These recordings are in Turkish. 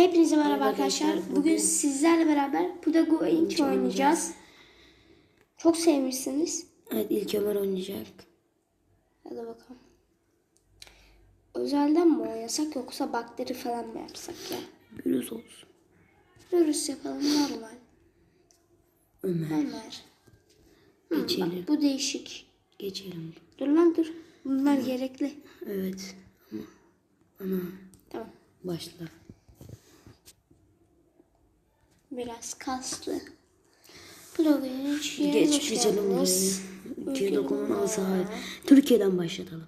Hepinize merhaba arkadaşlar. Bugün, sizlerle beraber Pudago Inc oynayacağız. oynayacağız. Çok sevmişsiniz. Evet ilk Ömer oynayacak. Hadi bakalım. Özelden mi oynasak yoksa bakteri falan mı yapsak ya? Virüs olsun. Virüs yapalım normal. Ömer. Ömer. Hı, Geçelim. bak, bu değişik. Geçelim. Dur lan dur. Bunlar gerekli. Evet. Ama ana Tamam. başla. Biraz kaslı. Pudago Inc. Geç geçelim. Türkiye'den başlatalım.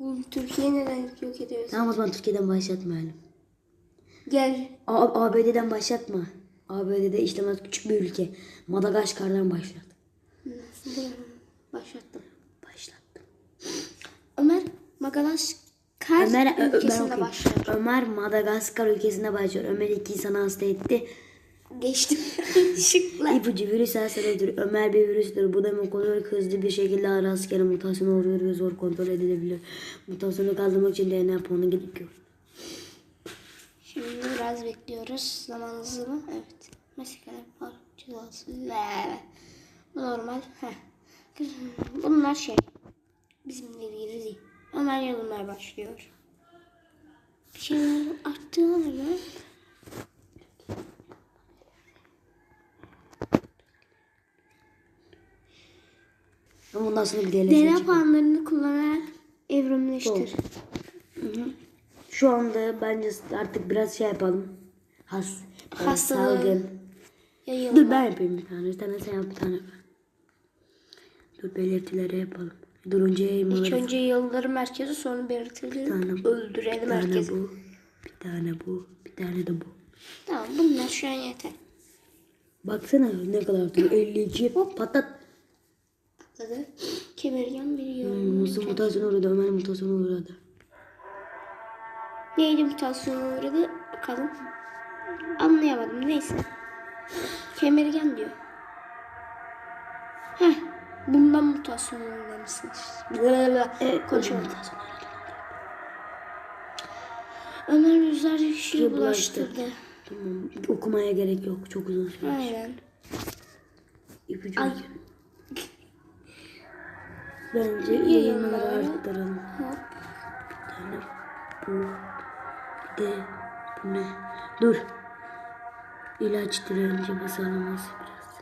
Oğlum Türkiye neden yok ediyoruz? Tamam o zaman Türkiye'den başlatmayalım. Gel. A- ABD'den başlatma. ABD'de işlemez küçük bir ülke. Madagaskar'dan başlat. Dur, Başlattım. Başlattım. Ömer Madagaskar Ömer, ülkesinde başlıyor. Ömer Madagaskar ülkesinde başlıyor. Ömer iki insanı hasta etti. Geçtim. Şıkla. İpucu virüs hastalıdır. Ömer bir virüstür. Bu demek oluyor ki hızlı bir şekilde rastgele mutasyon oluyor ve zor kontrol edilebilir. Mutasyonu kaldırmak için DNA puanı gerekiyor. Şimdi biraz bekliyoruz. Zaman hızlı mı? Evet. Mesela parçası. Bu normal. Heh. Bunlar şey. Bizim dediğimiz değil. Ömer yanılmaya başlıyor. Bir şeyler göre Ama bundan sonra bir DNA çıkıyor. puanlarını kullanarak evrimleştir. Şu anda bence artık biraz şey yapalım. Has. Hastalığı. Salgın. Yayılma. Dur ben yapayım bir tane. Bir tane sen yap bir tane. Dur belirtileri yapalım. Dur önce İlk yayınmaları. önce yılları merkezi sonra belirtileri tane- öldürelim bir tane herkesi. bu. Bir tane bu. Bir tane de bu. Tamam bunlar şu an yeter. Baksana ne kadar dur. 52 patlat. Atladı. Kemirgen bir yıl. Musa mutasyon uğradı. Ömer mutasyon uğradı. Neydi mutasyona uğradı? Bakalım. Anlayamadım. Neyse. Kemirgen diyor. Heh. Bundan mutasyon uğramışsınız. Evet, Konuşalım. mutasyon uğradı. Ömer kişiyi Kişiye bulaştırdı. Tamam. Okumaya gerek yok. Çok uzun süre. Aynen. İpucu. Ay. Bence yayınları arttıralım. Bir tane bu. Bir de bu ne? Dur. İlaç direnci basalım az biraz.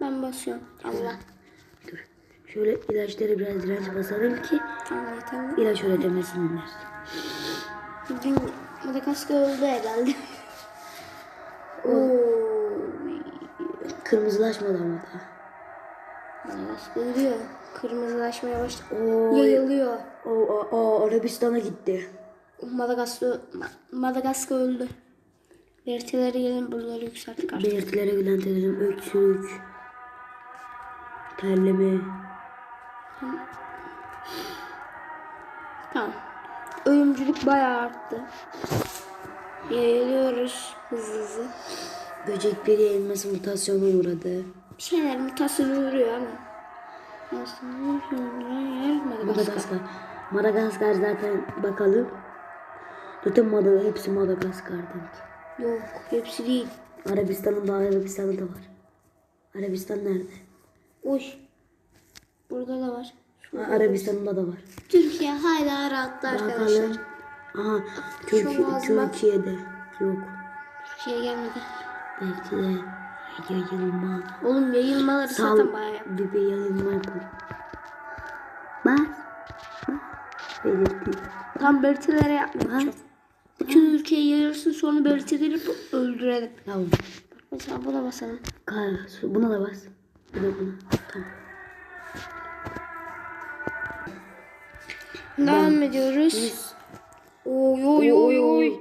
Ben basıyorum. Allah. Dur. Şöyle ilaçları biraz direnç basalım ki Allah ilaç üretemesinler. Bugün Madagaskar öldü herhalde. Oo. Kırmızılaşmadı ama da. Madagaskar ölüyor. Kırmızılaşmaya başladı. Oo, Yayılıyor. o, o, o Arabistan'a gitti. Madagaskar, Ma- Madagaskar öldü. Belirtileri gelin buraları yükselttik artık. Belirtilere gülen tezim öksürük, terleme, Tamam. Ölümcülük bayağı arttı. Yayılıyoruz hızlı hızlı. böcekleri yayılması mutasyona uğradı. Bir şeyler mutasyona uğruyor ama. Madagaskar. Madagaskar. Madagaskar zaten bakalım. Zaten Mada, hepsi Madagaskar'dan. Yok hepsi değil. Arabistan'ın da Arabistan'da da var. Arabistan nerede? Oy. Burada da var. Arabistan'da da var. Türkiye hala rahattı arkadaşlar. Aha, Türkiye, Türkiye'de yok. Türkiye gelmedi. Belki de yayılma. Oğlum yayılmaları Sal zaten bayağı yaptı. bir yayılma yapın. Bas. Belirti. Tam belirtilere yapmayın çok. Bütün ülkeyi yayılsın sonra belirtileri öldürelim. Tamam. Mesela buna basalım. Kar, buna da bas. Bir de buna. Tamam. Devam ediyoruz. Oy oy oy oy.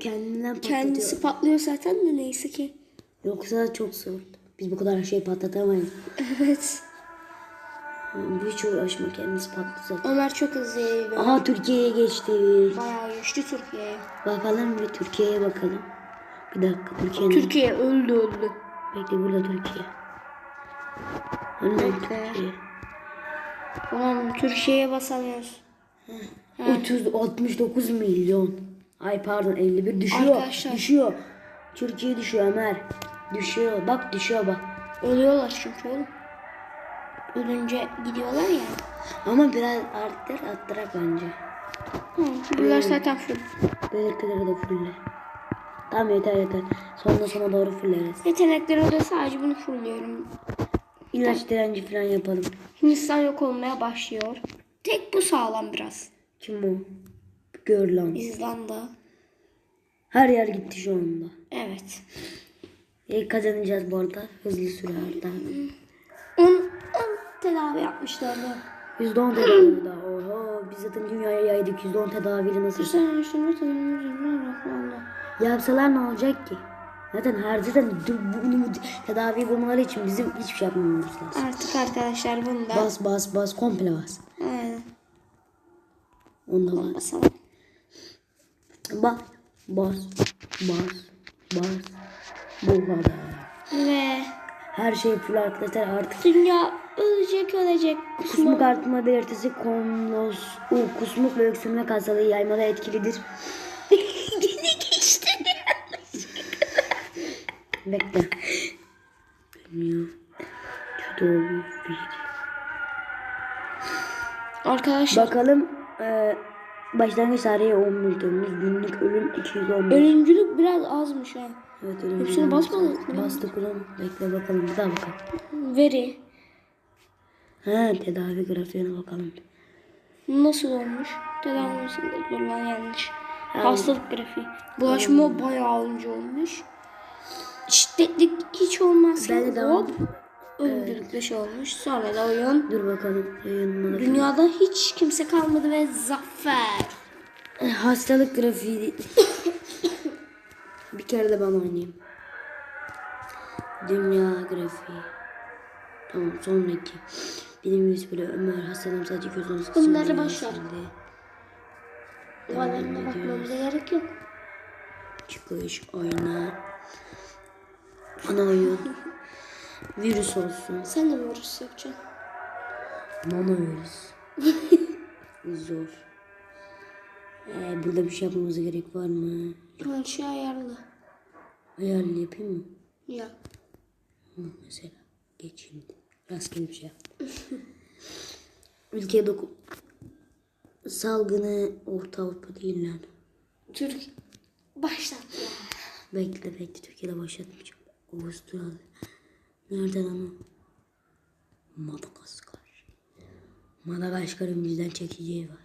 Kendisi patlıyor zaten de neyse ki. Yoksa çok zor. Biz bu kadar şey patlatamayız. Evet. Yani Hiç uğraşma kendisi patlatacak. Ömer çok hızlı yayılıyor. Aha Türkiye'ye geçtik. Bayağı güçlü Türkiye'ye. Bakalım bir Türkiye'ye bakalım. Bir dakika Türkiye'nin. Türkiye öldü öldü. Bekle burada Türkiye. Önden Bekle. Türkiye. Tamam Türkiye'ye basamıyoruz. 30, 69 milyon. Ay pardon 51 düşüyor. Arkadaşlar. Düşüyor. Türkiye düşüyor Ömer. Düşüyor. Bak düşüyor bak. Ölüyorlar çünkü oğlum. Ölünce gidiyorlar ya. Ama biraz arttır arttırak bence. Hı, bunlar zaten full. Belirtileri de fulle. Tamam yeter yeter. Sonra sona doğru fulleriz. Yetenekleri de sadece bunu fullüyorum. İlaç direnci falan yapalım. Hindistan yok olmaya başlıyor. Tek bu sağlam biraz. Kim o? Gör lan. İzlanda. Her yer gitti şu anda. Evet. İyi kazanacağız bu arada. Hızlı sürerden. 10 10 tedavi yapmışlardı. %10 tedavi daha. Oho biz zaten dünyaya yaydık. %10 tedaviyle nasıl? Sen tedavi Yapsalar ne olacak ki? Zaten her zaten bunu tedavi bulmaları için bizim hiçbir şey yapmamamız lazım. Artık arkadaşlar bunda. Bas bas bas komple bas. Aynen. Onda bas. Basalım. Bas bas bas bas. Bu kadar. Ve Her şey full arkadaşlar artık dünya ölecek ölecek. kusmuk artma belirtisi konlos, u, kusmuk ve öksürmek hastalığı yaymada etkilidir. geçti. Bekle. Bir. Arkadaşlar Bakalım e, başlangıç tarihi 11 Temmuz günlük ölüm 215. ölümcülük biraz azmış ha. Evet ölüm. Hepsini basmadık mı? Bastık ulan. Bekle bakalım bir daha bakalım. Veri. Ha tedavi grafiğine bakalım. Nasıl olmuş? Tedavi nasıl? Dur lan yanlış. Hastalık grafiği. Bulaşma bayağı önce olmuş. Şiddetlik hiç olmazsa Ben de hop öldürükle şey olmuş. Sonra da oyun. Dur bakalım. Yayınına Dünyada hiç kimse kalmadı ve zafer. E, Hastalık grafiği. Bir kere de ben oynayayım. Dünya grafiği. Tamam sonraki. Bilim yüz bile Ömer hastalığım sadece gözünü sıkıştırdı. Bunları boş ver. Duvarlarına bakmamıza gerek yok. Çıkış oyna. Ana oyun. Virüs olsun. Sen de virüs yapacaksın? Nano virüs. Zor. Ee, burada bir şey yapmamıza gerek var mı? Her şey ayarlı. Ayarlı yapayım mı? Ya. Hı, mesela. Geç şimdi. Rastgele bir şey yap. Ülkeye doku... Salgını Orta Avrupa değil lan. Türk. Başlat ya. Bekle bekle Türkiye'de başlatmayacağım. Avustralya. Nereden ama? Madagaskar. Madagaskar'ın bizden çekeceği var.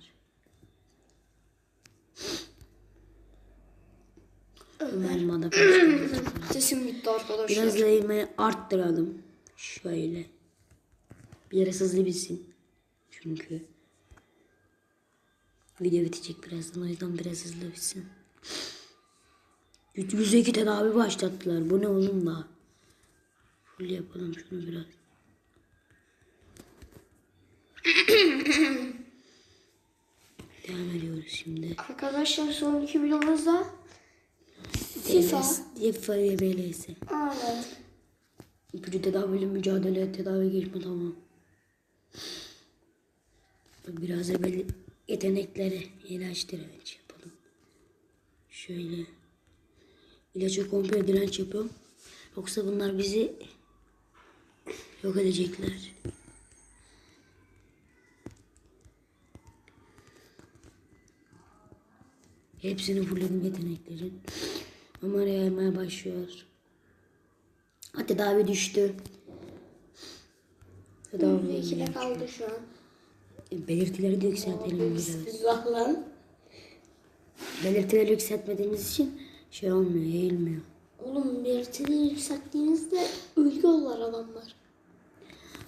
Madagaskar. Sesim gitti arkadaşlar. Biraz yayılmayı arttıralım. Şöyle. Biraz hızlı bitsin. Çünkü video bitecek birazdan. O yüzden biraz hızlı bitsin. 302 tedavi başlattılar. Bu ne oğlum da? Full yapalım şunu biraz. Devam ediyoruz şimdi. Arkadaşlar son iki videomuzda FIFA. FIFA BLS. Aynen. İpucu tedaviyle mücadele, tedavi geçme tamam. Biraz da böyle yetenekleri ilaç direnç yapalım. Şöyle. İlaca komple direnç yapıyorum. Yoksa bunlar bizi yok edecekler. Hepsini fullledim yeteneklerin. Ama yaymaya başlıyor. Ha, tedavi düştü. Tedavi İkide kaldı şu an. Belirtileri de yükseltelim biraz. Lan. Belirtileri yükseltmediğimiz için şey olmuyor, yayılmıyor. Oğlum belirtileri yükselttiğinizde ölüyorlar adamlar.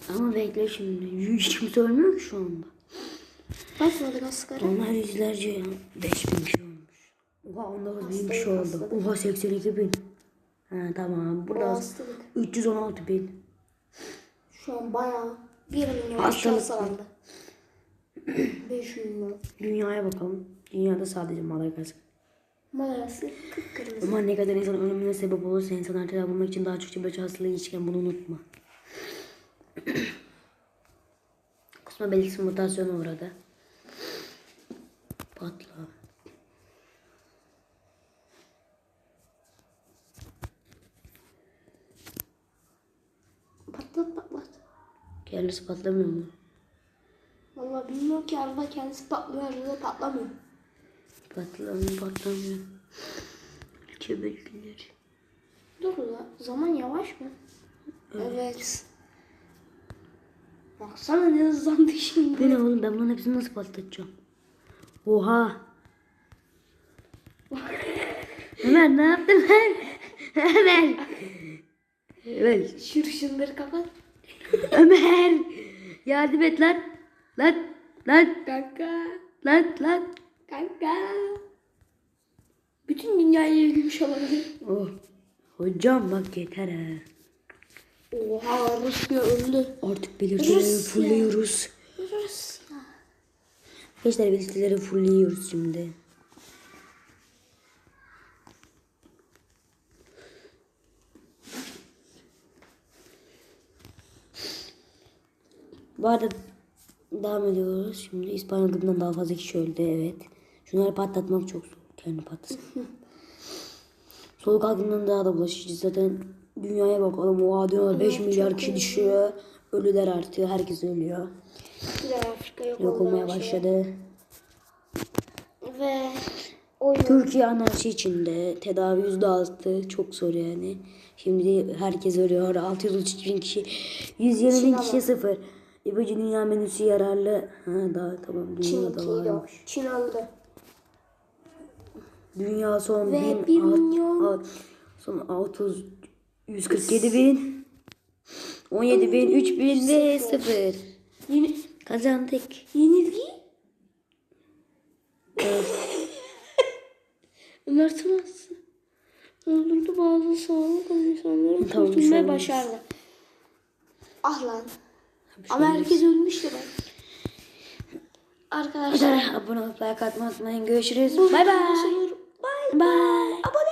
Ama bekle şimdi. Hiç kimse ölmüyor ki şu anda. Bak Madagaskar'a. Onlar yüzlerce ya. 5000 kişi olmuş. Oha 19 bin kişi oldu. Oha 82 bin. Ha tamam. Burada Hastalık. 316 bin. Şu an bayağı 1 milyon Hastalık. hastalandı. 5 milyon. Dünyaya bakalım. Dünyada sadece Madagaskar. Madagaskar kıpkırmızı. Ama ne kadar insan ölümüne sebep olursa insanlar tedavi bulmak için daha çok çaba hastalığı geçirken bunu unutma. Kusma belirtisi mutasyona uğradı. Patla. Yerlisi patlamıyor mu? Vallahi bilmiyorum ki arada kendisi patlıyor arada patlamıyor. Patlamıyor patlamıyor. Ülke bilgileri. Dur la zaman yavaş mı? Evet. Baksana ne hızlandı şimdi. Bu ne oğlum ben bunların hepsini nasıl patlatacağım? Oha. Ömer ne yaptın ben? Ömer. Ömer. Şu şunları kapat. Ömer. Yardım et lan. Lan. Lan. Kanka. Lan. Lan. Kanka. Bütün dünyayı gümüş olabilir. Oh. Hocam bak yeter ha. Oha Rusya öldü. Artık belirtileri fulluyoruz. Rusya. Gençler belirtileri fulluyoruz şimdi. Bu arada devam ediyoruz. Şimdi İspanya grubundan daha fazla kişi öldü evet. Şunları patlatmak çok zor. Kendi patlasın. Soluk algından daha da bulaşıcı. Zaten dünyaya bakalım. Oha diyorlar 5 milyar kişi düşüyor. Ölüler artıyor. Herkes ölüyor. De Afrika yok, Yok olmaya başladı. Ve oyun. Türkiye anarşi içinde tedavi yüzde altı çok zor yani. Şimdi herkes ölüyor. 633 bin kişi. 120 bin kişi sıfır. İpucu dünya menüsü yararlı. Ha daha tamam dünya da var. yok. Çin öldü. Dünya son Ve bin, bir alt- milyon- alt- son 600 147 bin 17 bin 3 bin ve sıfır. Yeni, Kazandık. yenilgi. Evet. Ömer Tınaz öldürdü bazı sağlık insanları Tamam, kurtulmayı başardı. Ah lan. Ama herkes ölmüştü ben. Arkadaşlar. Abone olup like atmayı unutmayın. Görüşürüz. bu Bay bay. videodan